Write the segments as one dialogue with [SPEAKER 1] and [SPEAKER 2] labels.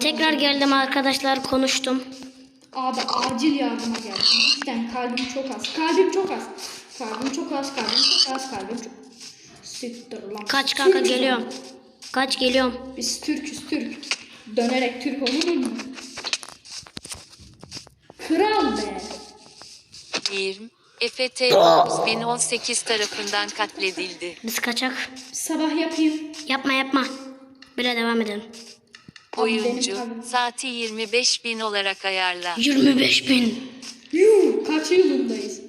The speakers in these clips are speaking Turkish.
[SPEAKER 1] Tekrar geldim arkadaşlar konuştum.
[SPEAKER 2] Abi acil yardıma geldim. Cidden kalbim çok az. Kalbim çok az. Kalbim çok az. Kalbim çok az. Kalbim çok Siktir lan.
[SPEAKER 1] Kaç kanka
[SPEAKER 2] Türk'üz
[SPEAKER 1] geliyorum.
[SPEAKER 2] lan.
[SPEAKER 1] Kaç geliyorum.
[SPEAKER 2] Biz Türk'üz Türk. Dönerek Türk olur mu? Kral be.
[SPEAKER 3] 20. EFT 9018 tarafından katledildi.
[SPEAKER 1] Biz kaçak.
[SPEAKER 2] Sabah yapayım.
[SPEAKER 1] Yapma yapma. Böyle devam edelim.
[SPEAKER 3] Oyuncu saati 25.000 olarak ayarla.
[SPEAKER 1] 25 bin.
[SPEAKER 2] Yuh kaç yılındayız?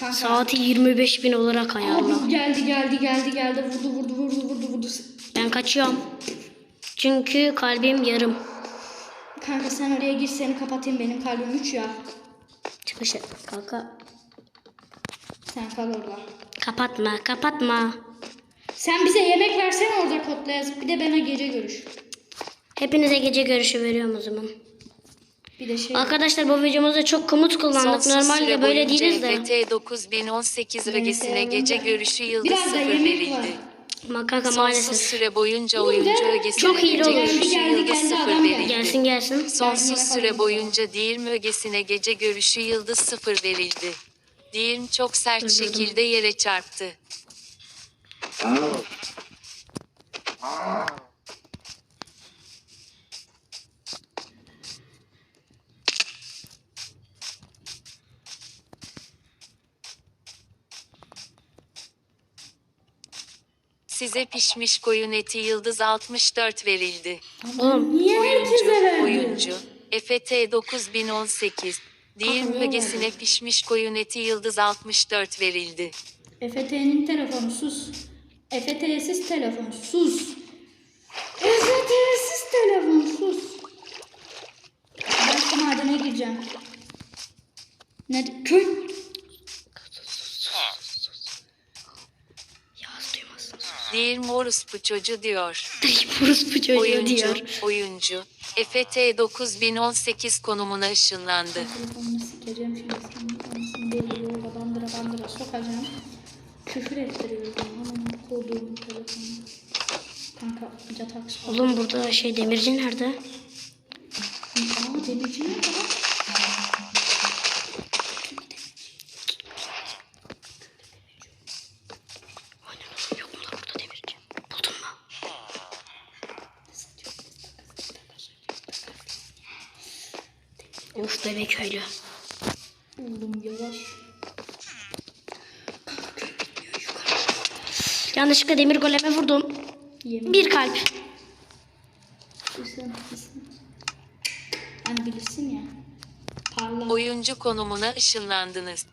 [SPEAKER 2] Kanka.
[SPEAKER 1] Saati 25 bin olarak ayarla.
[SPEAKER 2] Abi geldi geldi geldi geldi vurdu vurdu vurdu vurdu vurdu.
[SPEAKER 1] Ben kaçıyorum. Çünkü kalbim yarım.
[SPEAKER 2] Kanka sen oraya gir seni kapatayım benim kalbim 3 ya.
[SPEAKER 1] Çıkış et. Kanka
[SPEAKER 2] Sen kal orada.
[SPEAKER 1] kapatma kapatma.
[SPEAKER 2] Sen bize yemek versene orada kodla yazıp bir de bana gece görüş.
[SPEAKER 1] Hepinize gece görüşü veriyorum o zaman.
[SPEAKER 2] Bir de şey
[SPEAKER 1] Arkadaşlar bu videomuzda çok komut kullandık.
[SPEAKER 3] Sonsuz
[SPEAKER 1] Normalde böyle değiliz de.
[SPEAKER 3] EFT 9018
[SPEAKER 2] Beni
[SPEAKER 3] ögesine gece görüşü yıldız
[SPEAKER 2] Biraz da
[SPEAKER 3] 0
[SPEAKER 2] yemek
[SPEAKER 3] verildi.
[SPEAKER 1] kanka
[SPEAKER 3] Sonsuz
[SPEAKER 1] maalesef.
[SPEAKER 3] süre boyunca
[SPEAKER 2] Dur
[SPEAKER 3] oyuncu ögesine
[SPEAKER 1] Çok iyi
[SPEAKER 3] gece
[SPEAKER 1] olur.
[SPEAKER 3] görüşü
[SPEAKER 2] Geldi, geldi,
[SPEAKER 3] yıldız
[SPEAKER 2] geldi,
[SPEAKER 3] 0
[SPEAKER 2] adam geldi.
[SPEAKER 3] verildi.
[SPEAKER 1] Gelsin gelsin.
[SPEAKER 3] Sonsuz süre boyunca Dirm ögesine gece görüşü yıldız 0 verildi. Dirm çok sert şekilde yere çarptı. Size pişmiş koyun eti yıldız 64 verildi.
[SPEAKER 1] Oğlum
[SPEAKER 2] Niye herkese verdi?
[SPEAKER 3] Oyuncu EFT 9018 Dirm
[SPEAKER 2] niye
[SPEAKER 3] ögesine pişmiş koyun eti yıldız 64 verildi.
[SPEAKER 2] EFT'nin telefonu sus. EFT'siz telefon sus. EFT'siz telefon sus. Ben şu madene gireceğim. Ne? Köy.
[SPEAKER 3] Orospu çocuğu diyor.
[SPEAKER 1] Burası bu çocuğu
[SPEAKER 3] Oyuncu,
[SPEAKER 1] diyor.
[SPEAKER 3] oyuncu. EFT 9018 konumuna ışınlandı.
[SPEAKER 2] Telefonunu sikeceğim şimdi. Senin bandıra bandıra sokacağım. Küfür koduğum telefonu. Kanka yatak sor.
[SPEAKER 1] Oğlum burada şey demirci nerede?
[SPEAKER 2] Aa demirci nerede lan?
[SPEAKER 1] Aynen oğlum yok mu lan burada demirci? Buldun mu? Of bebek köylü.
[SPEAKER 2] Oğlum yavaş.
[SPEAKER 1] Yanlışlıkla demir goleme vurdum.
[SPEAKER 2] Yemin.
[SPEAKER 1] Bir kalp.
[SPEAKER 2] Sen. Hani bilirsin ya. Parla.
[SPEAKER 3] Oyuncu konumuna ışınlandınız.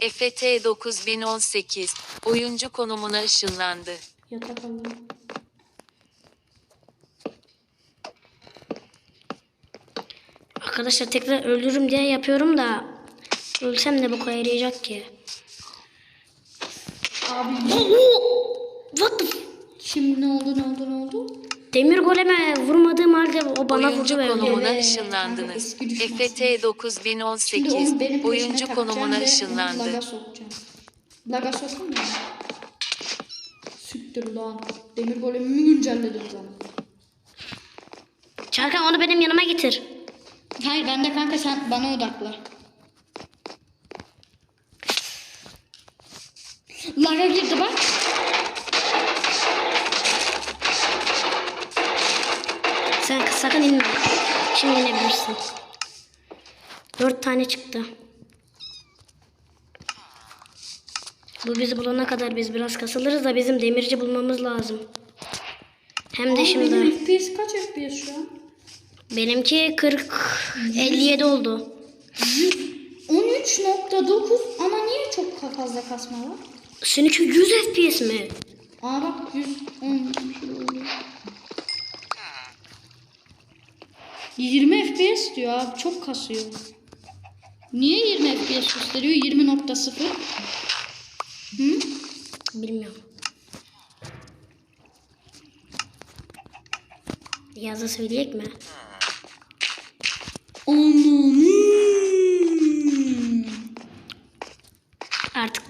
[SPEAKER 3] EFT 9018 oyuncu konumuna ışınlandı.
[SPEAKER 2] Yatak alalım.
[SPEAKER 1] Arkadaşlar tekrar öldürürüm diye yapıyorum da ölsem de bu kadar yarayacak ki.
[SPEAKER 2] Abi
[SPEAKER 1] What the
[SPEAKER 2] şimdi ne oldu ne oldu ne oldu?
[SPEAKER 1] Demir goleme vurmadığım halde o bana
[SPEAKER 3] oyuncu
[SPEAKER 1] vurdu ve öldü.
[SPEAKER 3] konumuna
[SPEAKER 2] Evet,
[SPEAKER 3] ışınlandınız. EFT
[SPEAKER 2] Şimdi
[SPEAKER 3] 9018
[SPEAKER 2] onu benim peşime
[SPEAKER 3] oyuncu konumuna ışınlandı.
[SPEAKER 2] Laga sokacağım. Laga sokayım mı? Süktür lan. Demir golemimi güncelledim zaman.
[SPEAKER 1] Çarkan onu benim yanıma getir.
[SPEAKER 2] Hayır ben de kanka sen bana odakla. Laga girdi bak.
[SPEAKER 1] Sen sakın inme. Şimdi inebilirsin. Dört tane çıktı. Bu bizi bulana kadar biz biraz kasılırız da bizim demirci bulmamız lazım. Hem de
[SPEAKER 2] Abi
[SPEAKER 1] şimdi
[SPEAKER 2] benim FPS kaç FPS şu an?
[SPEAKER 1] Benimki 40 57 oldu.
[SPEAKER 2] 13.9 ama niye çok fazla kasma var?
[SPEAKER 1] Seninki 100 FPS mi?
[SPEAKER 2] Aa bak 110 20 FPS diyor abi çok kasıyor. Niye 20 FPS gösteriyor? 20.0 Hı?
[SPEAKER 1] Bilmiyorum. Yazı söyleyecek mi?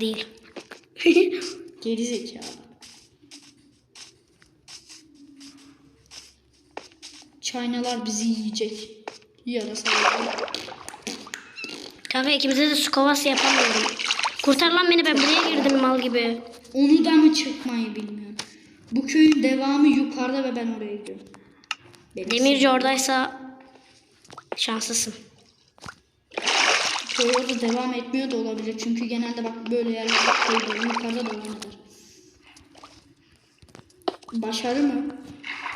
[SPEAKER 1] Değil.
[SPEAKER 2] Geri zekalı. Çaynalar bizi yiyecek. Yarasa. yiyecek.
[SPEAKER 1] Kanka ikimize de su kovası yapamıyorum. Kurtar lan beni ben buraya girdim mal gibi.
[SPEAKER 2] Onu da mı çıkmayı bilmiyorum. Bu köyün devamı yukarıda ve ben oraya gidiyorum.
[SPEAKER 1] Demirci oradaysa şanslısın.
[SPEAKER 2] Köy orada devam etmiyor da olabilir. Çünkü genelde bak böyle yerlerde köyde yukarıda devam eder. Başarı mı?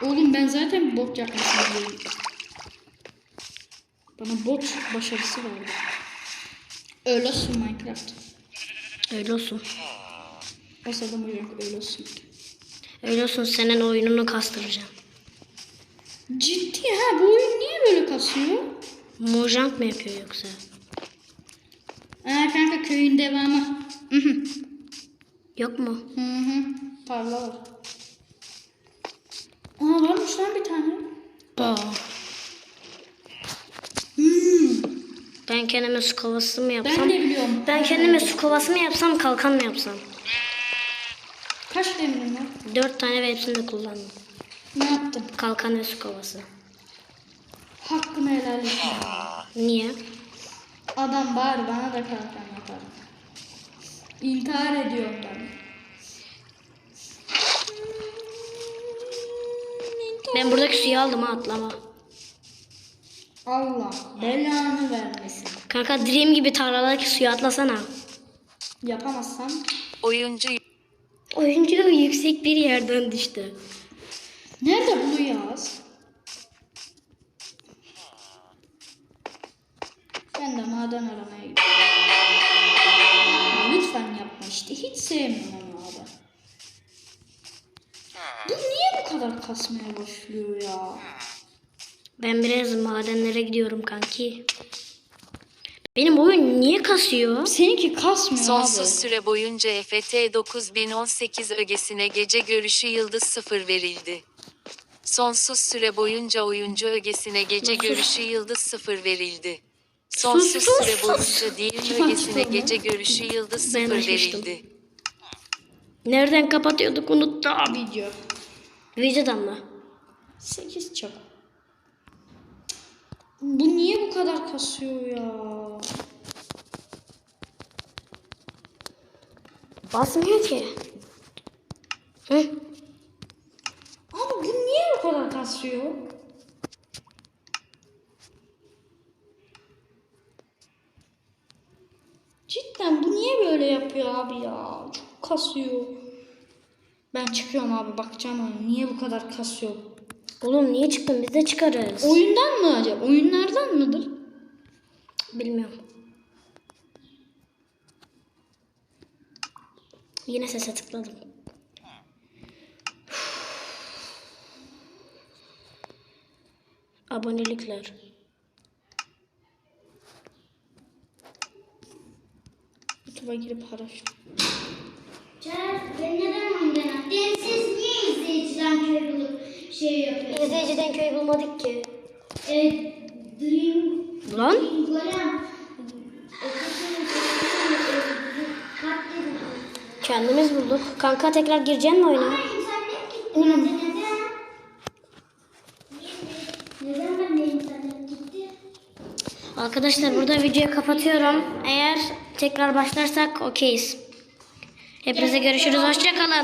[SPEAKER 2] Oğlum ben zaten bot yapmasını diyorum. Bana bot başarısı verdi. Öyle olsun Minecraft.
[SPEAKER 1] Öyle olsun.
[SPEAKER 2] Sırada yok öyle olsun.
[SPEAKER 1] Öyle olsun senin oyununu kastıracağım.
[SPEAKER 2] Ciddi ha bu oyun niye böyle kasıyor?
[SPEAKER 1] Mojang mı yapıyor yoksa?
[SPEAKER 2] Aa kanka köyün devamı.
[SPEAKER 1] Yok mu?
[SPEAKER 2] Hı hı. Tarla var. Aa varmış lan bir tane.
[SPEAKER 1] Aa.
[SPEAKER 2] Hmm.
[SPEAKER 1] Ben kendime su kovası mı yapsam?
[SPEAKER 2] Ben de biliyorum.
[SPEAKER 1] Ben kendime su kovası mı yapsam kalkan mı yapsam?
[SPEAKER 2] Kaç demirin var?
[SPEAKER 1] Dört tane ve hepsini de kullandım.
[SPEAKER 2] Ne yaptın?
[SPEAKER 1] Kalkan ve su kovası.
[SPEAKER 2] Hakkını helal et.
[SPEAKER 1] Niye?
[SPEAKER 2] Adam bari bana da kalkan yapar. İntihar ediyorum ben.
[SPEAKER 1] Ben buradaki suyu aldım ha atlama.
[SPEAKER 2] Allah belanı vermesin.
[SPEAKER 1] Kanka Dream gibi tarladaki suyu atlasana.
[SPEAKER 2] Yapamazsam
[SPEAKER 3] Oyuncu
[SPEAKER 1] Oyuncu yüksek bir yerden düştü.
[SPEAKER 2] nerede bunu yaz? Ben de maden aramaya gidiyorum. Lütfen yapma işte. Hiç sevmiyorum maden. Bu niye bu kadar kasmaya başlıyor ya?
[SPEAKER 1] Ben biraz madenlere gidiyorum kanki. Benim oyun niye kasıyor?
[SPEAKER 2] Seninki kasmıyor
[SPEAKER 3] sonsuz
[SPEAKER 2] abi.
[SPEAKER 3] süre boyunca FT 9018 ögesine gece görüşü yıldız 0 verildi. Sonsuz süre boyunca oyuncu ögesine gece görüşü yıldız 0 verildi. Sonsuz
[SPEAKER 1] sus,
[SPEAKER 3] süre
[SPEAKER 1] sus.
[SPEAKER 3] boyunca
[SPEAKER 2] açtı onu?
[SPEAKER 3] gece görüşü yıldız
[SPEAKER 1] Ben
[SPEAKER 3] 0
[SPEAKER 1] açmıştım.
[SPEAKER 3] verildi.
[SPEAKER 1] Nereden kapatıyorduk unuttum.
[SPEAKER 2] Video.
[SPEAKER 1] Videodan mı?
[SPEAKER 2] 8 çok. Bu niye bu kadar kasıyor ya?
[SPEAKER 1] Basmıyor ki. Hı?
[SPEAKER 2] Abi bu niye bu kadar kasıyor? Cidden bu niye böyle yapıyor abi ya? Çok kasıyor. Ben çıkıyorum abi bakacağım ona. Niye bu kadar kasıyor?
[SPEAKER 1] Oğlum niye çıktın? Biz de çıkarız.
[SPEAKER 2] Oyundan mı acaba? Oyunlardan mıdır?
[SPEAKER 1] Bilmiyorum. Yine sese tıkladım. Abonelikler.
[SPEAKER 2] YouTube'a girip araş.
[SPEAKER 4] Çağrı, ben neden ondan attın? Siz niye izleyiciden köy bulup şey yapıyorsunuz?
[SPEAKER 1] İzleyiciden köy bulmadık ki.
[SPEAKER 4] E, Dream,
[SPEAKER 1] Lan?
[SPEAKER 4] Dream Golem.
[SPEAKER 1] Kendimiz bulduk. Kanka tekrar gireceksin mi oyuna?
[SPEAKER 4] Ama internet gitti. Neden? Neden? Neden ben de internet gitti?
[SPEAKER 1] Arkadaşlar burada videoyu kapatıyorum. Eğer tekrar başlarsak okeyiz. Hepinize görüşürüz. Hoşçakalın.